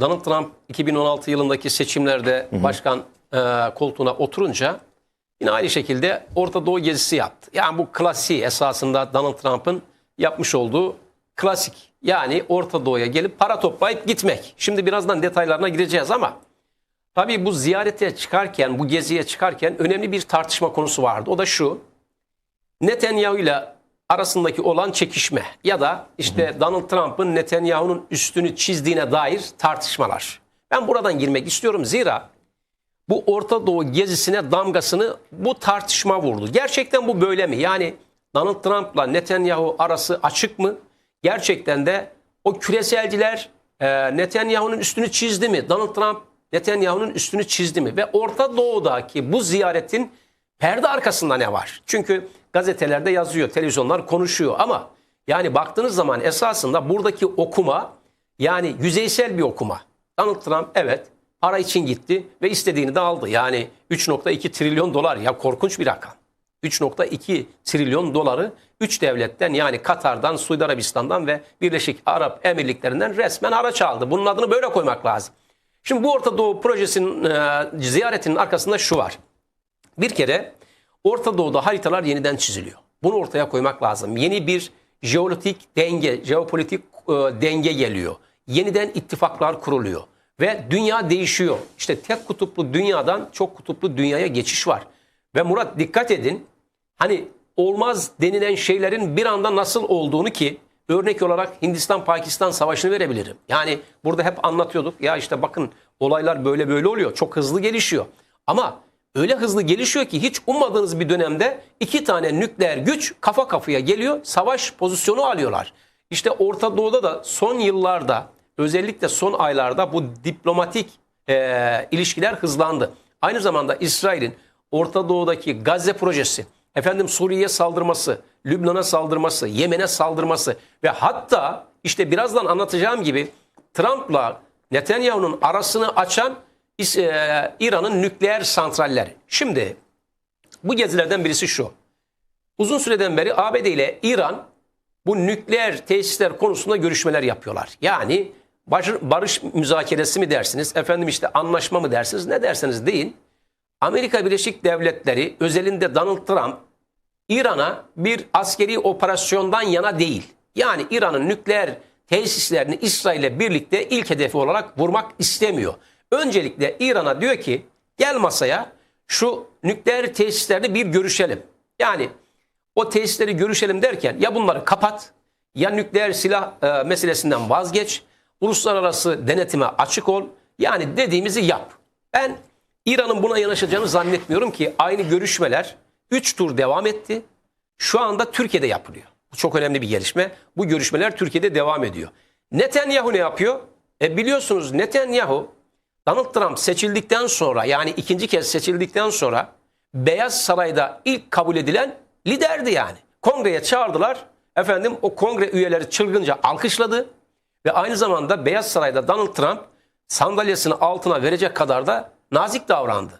Donald Trump 2016 yılındaki seçimlerde başkan e, koltuğuna oturunca yine aynı şekilde Orta Doğu gezisi yaptı. Yani bu klasiği esasında Donald Trump'ın yapmış olduğu klasik. Yani Orta Doğu'ya gelip para toplayıp gitmek. Şimdi birazdan detaylarına gireceğiz ama tabii bu ziyarete çıkarken, bu geziye çıkarken önemli bir tartışma konusu vardı. O da şu. Netanyahu ile arasındaki olan çekişme ya da işte Donald Trump'ın Netanyahu'nun üstünü çizdiğine dair tartışmalar. Ben buradan girmek istiyorum zira bu Orta Doğu gezisine damgasını bu tartışma vurdu. Gerçekten bu böyle mi? Yani Donald Trump'la Netanyahu arası açık mı? Gerçekten de o küreselciler e, Netanyahu'nun üstünü çizdi mi? Donald Trump Netanyahu'nun üstünü çizdi mi? Ve Orta Doğu'daki bu ziyaretin perde arkasında ne var? Çünkü gazetelerde yazıyor, televizyonlar konuşuyor ama yani baktığınız zaman esasında buradaki okuma yani yüzeysel bir okuma. Donald Trump evet para için gitti ve istediğini de aldı. Yani 3.2 trilyon dolar ya korkunç bir rakam. 3.2 trilyon doları 3 devletten yani Katar'dan, Suudi Arabistan'dan ve Birleşik Arap Emirlikleri'nden resmen araç aldı. Bunun adını böyle koymak lazım. Şimdi bu Orta Doğu projesinin e, ziyaretinin arkasında şu var. Bir kere Orta Doğu'da haritalar yeniden çiziliyor. Bunu ortaya koymak lazım. Yeni bir jeopolitik denge, jeopolitik e, denge geliyor. Yeniden ittifaklar kuruluyor ve dünya değişiyor. İşte tek kutuplu dünyadan çok kutuplu dünyaya geçiş var. Ve Murat dikkat edin. Hani olmaz denilen şeylerin bir anda nasıl olduğunu ki örnek olarak Hindistan-Pakistan savaşını verebilirim. Yani burada hep anlatıyorduk. Ya işte bakın olaylar böyle böyle oluyor. Çok hızlı gelişiyor. Ama öyle hızlı gelişiyor ki hiç ummadığınız bir dönemde iki tane nükleer güç kafa kafaya geliyor. Savaş pozisyonu alıyorlar. İşte Orta Doğu'da da son yıllarda özellikle son aylarda bu diplomatik e, ilişkiler hızlandı. Aynı zamanda İsrail'in Orta Doğu'daki Gazze projesi, efendim Suriye'ye saldırması, Lübnan'a saldırması, Yemen'e saldırması ve hatta işte birazdan anlatacağım gibi Trump'la Netanyahu'nun arasını açan İran'ın nükleer santralleri. Şimdi bu gezilerden birisi şu. Uzun süreden beri ABD ile İran bu nükleer tesisler konusunda görüşmeler yapıyorlar. Yani barış, barış müzakeresi mi dersiniz, efendim işte anlaşma mı dersiniz, ne derseniz deyin. Amerika Birleşik Devletleri özelinde Donald Trump İran'a bir askeri operasyondan yana değil. Yani İran'ın nükleer tesislerini İsrail'le birlikte ilk hedefi olarak vurmak istemiyor. Öncelikle İran'a diyor ki gel masaya şu nükleer tesislerini bir görüşelim. Yani o tesisleri görüşelim derken ya bunları kapat ya nükleer silah e, meselesinden vazgeç. Uluslararası denetime açık ol. Yani dediğimizi yap. Ben İran'ın buna yanaşacağını zannetmiyorum ki aynı görüşmeler 3 tur devam etti. Şu anda Türkiye'de yapılıyor. Bu çok önemli bir gelişme. Bu görüşmeler Türkiye'de devam ediyor. Netanyahu ne yapıyor? E biliyorsunuz Netanyahu Donald Trump seçildikten sonra yani ikinci kez seçildikten sonra Beyaz Saray'da ilk kabul edilen liderdi yani. Kongreye çağırdılar. Efendim o kongre üyeleri çılgınca alkışladı ve aynı zamanda Beyaz Saray'da Donald Trump sandalyesini altına verecek kadar da nazik davrandı.